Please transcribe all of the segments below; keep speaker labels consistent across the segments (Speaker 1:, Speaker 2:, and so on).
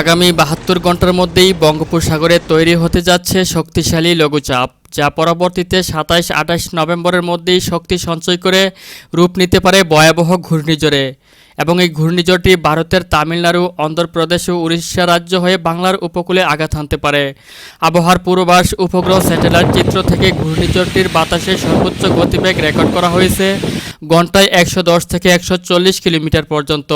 Speaker 1: আগামী বাহাত্তর ঘণ্টার মধ্যেই বঙ্গোপসাগরে তৈরি হতে যাচ্ছে শক্তিশালী লঘুচাপ। যা পরবর্তীতে সাতাইশ আঠাশ নভেম্বরের মধ্যেই শক্তি সঞ্চয় করে রূপ নিতে পারে ভয়াবহ ঘূর্ণিঝড়ে। এবং এই ঘূর্ণিঝড়টি ভারতের তামিলনাড়ু, অন্ধ্রপ্রদেশ ও উড়িষ্যা রাজ্য হয়ে বাংলার উপকূলে আঘাত হানতে পারে। আবহাওয়ার পূর্বাভাস, উপগ্রহ স্যাটেলাইট চিত্র থেকে ঘূর্ণিঝড়টির বাতাসে সর্বোচ্চ গতিবেগ রেকর্ড করা হয়েছে ঘন্টায় একশো দশ থেকে একশো চল্লিশ কিলোমিটার পর্যন্ত।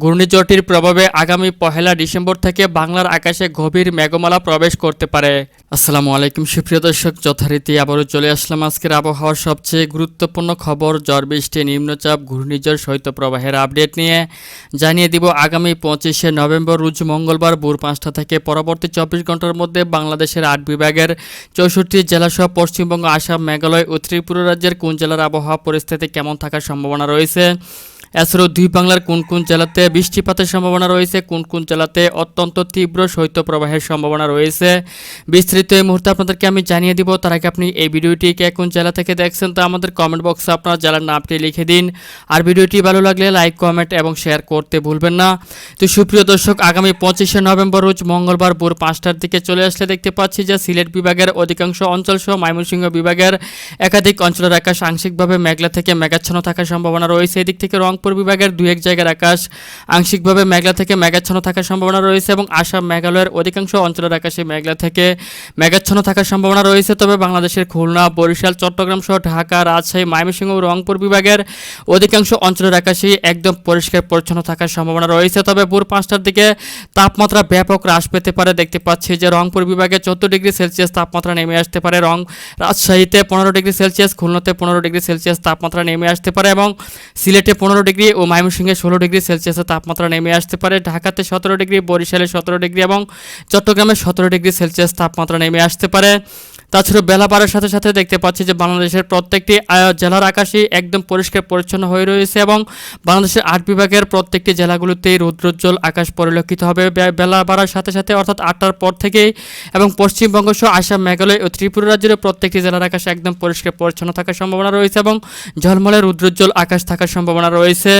Speaker 1: ঘূর্ণিঝড়টির প্রভাবে আগামী পহেলা ডিসেম্বর থেকে বাংলার আকাশে গভীর মেঘমালা প্রবেশ করতে পারে। আসসালামু আলাইকুম, সুপ্রিয় দর্শক যথারীতি আবারও চলে আসলাম আজকের আবহাওয়ার সবচেয়ে গুরুত্বপূর্ণ খবর, ঝড় বৃষ্টি, নিম্নচাপ, ঘূর্ণিঝড় শৈত্যপ্রবাহের আপডেট নিয়ে। জানিয়ে দিব আগামী পঁচিশে নভেম্বর, রোজ মঙ্গলবার ভোর পাঁচটা থেকে পরবর্তী চব্বিশ ঘণ্টার মধ্যে বাংলাদেশের আট বিভাগের চৌষট্টি জেলাসহ পশ্চিমবঙ্গ, আসাম, মেঘালয় ও ত্রিপুরা রাজ্যের কোন জেলার আবহাওয়া পরিস্থিতি কেমন থাকার সম্ভাবনা রয়েছে। এছাড়াও দুই বাংলার কোন কোন জেলাতে বৃষ্টিপাতের সম্ভাবনা রয়েছে, কোন কোন জেলাতে অত্যন্ত তীব্র শৈত্যপ্রবাহের সম্ভাবনা রয়েছে বিস্তৃত এই মুহূর্তে আপনাদেরকে আমি জানিয়ে দিব। তার আগে আপনি এই ভিডিওটি কে কোন জেলা থেকে দেখছেন তা আমাদের কমেন্ট বক্সে আপনার জেলার নামটি লিখে দিন। আর ভিডিওটি ভালো লাগলে লাইক কমেন্ট এবং শেয়ার করতে ভুলবেন না। তো সুপ্রিয় দর্শক, আগামী পঁচিশে নভেম্বর রোজ মঙ্গলবার ভোর পাঁচটার দিকে চলে আসলে দেখতে পাচ্ছি যে সিলেট বিভাগের অধিকাংশ অঞ্চল সহ ময়মনসিংহ বিভাগের একাধিক অঞ্চলের আকাশ আংশিকভাবে মেঘলা থেকে মেঘাচ্ছন্ন থাকার সম্ভাবনা রয়েছে। এদিক থেকে রংপুর বিভাগের দুই এক জায়গার আকাশ আংশিকভাবে মেঘলা থেকে মেঘাচ্ছন্ন থাকার সম্ভাবনা রয়েছে এবং আসাম মেঘালয়ের অধিকাংশ অঞ্চলের আকাশে মেঘলা থেকে মেঘাচ্ছন্ন থাকার সম্ভাবনা রয়েছে। তবে বাংলাদেশের খুলনা, বরিশাল, চট্টগ্রাম সহ ঢাকা, রাজশাহী, ময়মনসিংহ রংপুর বিভাগের অধিকাংশ অঞ্চলের আকাশে একদম পরিষ্কার পরিচ্ছন্ন থাকার সম্ভাবনা রয়েছে। তবে ভোর পাঁচটার দিকে তাপমাত্রা ব্যাপক হ্রাস পেতে পারে। দেখতে পাচ্ছি যে রংপুর বিভাগে চোদ্দ ডিগ্রি সেলসিয়াস তাপমাত্রা নেমে আসতে পারে। রং রাজশাহীতে পনেরো ডিগ্রি সেলসিয়াস, খুলনাতে পনেরো ডিগ্রি সেলসিয়াস তাপমাত্রা নেমে আসতে পারে এবং সিলেটে পনেরো ডিগ্রি ও ময়মনসিংহে ষোলো ডিগ্রি সেলসিয়াসের তাপমাত্রা নেমে আসতে পারে। ঢাকাতে সতেরো ডিগ্রি, বরিশালে সতেরো ডিগ্রি এবং চট্টগ্রামে সতেরো ডিগ্রি সেলসিয়াস তাপমাত্রা নেমে আসতে পারে। তাছাড়া বেলা বাড়ার সাথে সাথে দেখতে পাচ্ছি যে বাংলাদেশের প্রত্যেকটি জেলার আকাশই একদম পরিষ্কার পরিচ্ছন্ন হয়ে রয়েছে এবং বাংলাদেশের আট বিভাগের প্রত্যেকটি জেলাগুলোতেই রৌদ্রোজ্জ্বল আকাশ পরিলক্ষিত হবে। বেলা বাড়ার সাথে সাথে অর্থাৎ আটটার পর থেকেই এবং পশ্চিমবঙ্গ সহ আসাম, মেঘালয় ও ত্রিপুরা রাজ্যের প্রত্যেকটি জেলার আকাশ একদম পরিষ্কার পরিচ্ছন্ন থাকার সম্ভাবনা রয়েছে এবং ঝলমলে রৌদ্রোজ্জ্বল আকাশ থাকার সম্ভাবনা রয়েছে।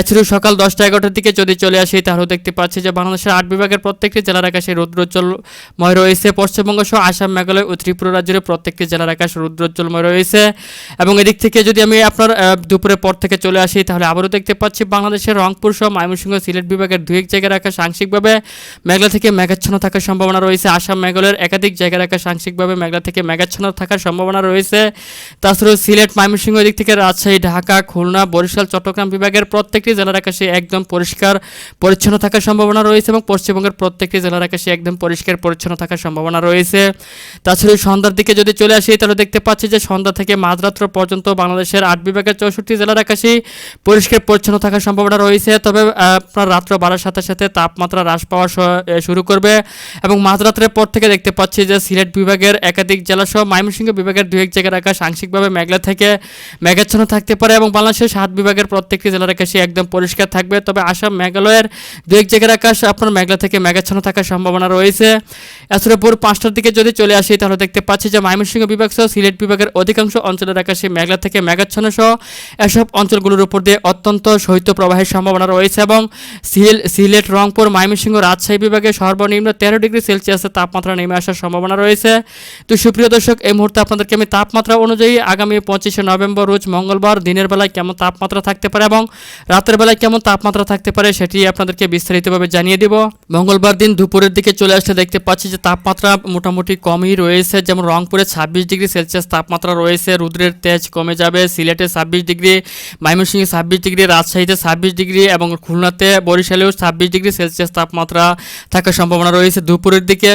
Speaker 1: এছাড়াও সকাল দশটা এগারোটার দিকে যদি চলে আসি তাহলেও দেখতে পাচ্ছি যে বাংলাদেশের আট বিভাগের প্রত্যেকটি জেলার আকাশে রৌদ্রোজ্জ্বলময় রয়েছে। পশ্চিমবঙ্গ সহ আসাম, মেঘালয় ও ত্রিপুরা রাজ্যের প্রত্যেকটি জেলার আকাশ রৌদ্রোজ্জ্বলময় রয়েছে। এবং এদিক থেকে যদি আমি আপনার আহ, দুপুরের পর থেকে চলে আসি তাহলে আবারও দেখতে পাচ্ছি বাংলাদেশের রংপুর সহ ময়মনসিংহ সিলেট বিভাগের দুই এক জায়গার আকাশ আংশিকভাবে মেঘলা থেকে মেঘাচ্ছন্ন থাকার সম্ভাবনা রয়েছে। আসাম মেঘালয়ের একাধিক জায়গার আকাশ আংশিকভাবে মেঘলা থেকে মেঘাচ্ছন্ন থাকার সম্ভাবনা রয়েছে। তাছাড়াও সিলেট ময়মনসিংহ দিক থেকে রাজশাহী ঢাকা খুলনা বরিশাল চট্টগ্রাম বিভাগের প্রত্যেকটি জেলার আকাশে একদম পরিষ্কার পরিচ্ছন্ন থাকার সম্ভাবনা রয়েছে এবং পশ্চিমবঙ্গের প্রত্যেকটি জেলার আকাশে একদম পরিষ্কার পরিচ্ছন্ন থাকার সম্ভাবনা রয়েছে। তাছাড়া সন্ধ্যার দিকে যদি চলে আসি, তাহলে দেখতে পাচ্ছি যে সন্ধ্যা থেকে মাঝরাত্র পর্যন্ত বাংলাদেশের আট বিভাগের চৌষট্টি জেলার আকাশেই পরিষ্কার পরিচ্ছন্ন থাকার সম্ভাবনা রয়েছে। তবে আপনার রাত্র বাড়ার সাথে সাথে তাপমাত্রা হ্রাস পাওয়া শুরু করবে এবং মাঝরাত্রের পর থেকে দেখতে পাচ্ছি যে সিলেট বিভাগের একাধিক জেলাসহ ময়মনসিংহ বিভাগের দু এক জায়গার আকাশ আংশিকভাবে মেঘলা থেকে মেঘাচ্ছন্ন থাকতে পারে এবং বাংলাদেশের সাত বিভাগের প্রত্যেকটি জেলার আকাশে একদম পরিষ্কার থাকবে। তবে আসাম, মেঘালয়ের দু এক জায়গার আকাশ আপনার মেঘলা থেকে মেঘাচ্ছন্ন থাকার সম্ভাবনা রয়েছে। এছাড়া ভোর পাঁচটার দিকে যদি চলে আসি, তাহলে দেখতে পাচ্ছি যে ময়মনসিংহ বিভাগ সহ সিলেট বিভাগের অধিকাংশ অঞ্চলের আকাশে মেঘলা থেকে মেঘাচ্ছন্ন সহ এসব অঞ্চলগুলোর উপর দিয়ে অত্যন্ত শৈত্য প্রবাহের সম্ভাবনা রয়েছে এবং সিল- সিলেট, রংপুর, ময়মনসিংহ রাজশাহী বিভাগে সর্বনিম্ন তেরো ডিগ্রি সেলসিয়াসের তাপমাত্রা নেমে আসার সম্ভাবনা রয়েছে। তো সুপ্রিয় দর্শক, এই মুহূর্তে আপনাদেরকে আমি তাপমাত্রা অনুযায়ী আগামী পঁচিশে নভেম্বর, রোজ মঙ্গলবার দিনের বেলায় কেমন তাপমাত্রা থাকতে পারে এবং রাতের বেলায় কেমন তাপমাত্রা থাকতে পারে সেটি আপনাদেরকে বিস্তারিতভাবে জানিয়ে দিব। মঙ্গলবার দিন দুপুরের দিকে চলে আসলে দেখতে পাচ্ছি যে তাপমাত্রা মোটামুটি কমই রয়েছে। যেমন রংপুরে ছাব্বিশ ডিগ্রি সেলসিয়াস তাপমাত্রা রয়েছে, রুদ্রের তেজ কমে যাবে, সিলেটে ছাব্বিশ ডিগ্রি, ময়মনসিংহে ছাব্বিশ ডিগ্রি, রাজশাহীতে ছাব্বিশ ডিগ্রি এবং খুলনাতে বরিশালেও ছাব্বিশ ডিগ্রি সেলসিয়াস তাপমাত্রা থাকার সম্ভাবনা রয়েছে দুপুরের দিকে।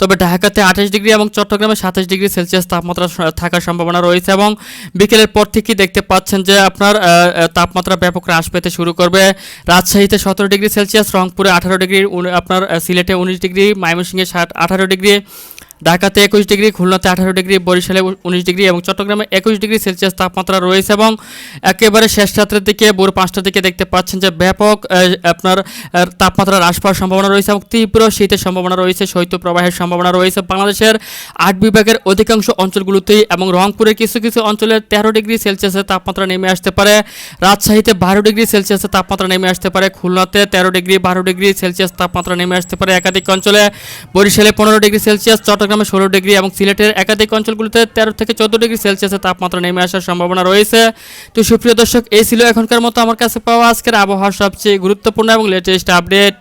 Speaker 1: তবে ঢাকাতে আঠাশ ডিগ্রি এবং চট্টগ্রামে সাতাশ ডিগ্রি সেলসিয়াস তাপমাত্রা থাকার সম্ভাবনা রয়েছে এবং বিকেলের পর থেকেই দেখতে পাচ্ছেন যে আপনার তাপমাত্রা ব্যাপক হ্রাস পেতে শুরু করবে। রাজশাহীতে সতেরো ডিগ্রি সেলসিয়াস, রংপুরে আঠারো ডিগ্রি আপনার সিলেটে উনিশ ডিগ্রি, ময়মনসিংহে ষাট আঠারো ডিগ্রি ঢাকাতে একুশ ডিগ্রি, খুলনাতে আঠারো ডিগ্রি, বরিশালে উনিশ ডিগ্রি এবং চট্টগ্রামে একুশ ডিগ্রি সেলসিয়াস তাপমাত্রা রয়েছে এবং একেবারে শেষ রাত্রের দিকে, ভোর পাঁচটার দিকে দেখতে পাচ্ছেন যে ব্যাপক আপনার তাপমাত্রা হ্রাস পাওয়ার সম্ভাবনা রয়েছে এবং তীব্র শীতের সম্ভাবনা রয়েছে শৈত্যপ্রবাহের সম্ভাবনা রয়েছে বাংলাদেশের আট বিভাগের অধিকাংশ অঞ্চলগুলোতেই এবং রংপুরের কিছু কিছু অঞ্চলে তেরো ডিগ্রি সেলসিয়াসের তাপমাত্রা নেমে আসতে পারে, রাজশাহীতে বারো ডিগ্রি সেলসিয়াসের তাপমাত্রা নেমে আসতে পারে, খুলনাতে তেরো ডিগ্রি, বারো ডিগ্রি সেলসিয়াস তাপমাত্রা নেমে আসতে পারে একাধিক অঞ্চলে, বরিশালে পনেরো ডিগ্রি সেলসিয়াস চট্টগ্রামে ষোলো ডিগ্রি এবং সিলেটের একাধিক অঞ্চলগুলিতে তেরো থেকে চোদ্দ ডিগ্রি সেলসিয়াসের তাপমাত্রা নেমে আসার সম্ভাবনা রয়েছে। তো সুপ্রিয় দর্শক, এই ছিল এখনকার মতো আমার কাছে পাওয়া আজকের আবহাওয়ার সবচেয়ে গুরুত্বপূর্ণ এবং লেটেস্ট আপডেট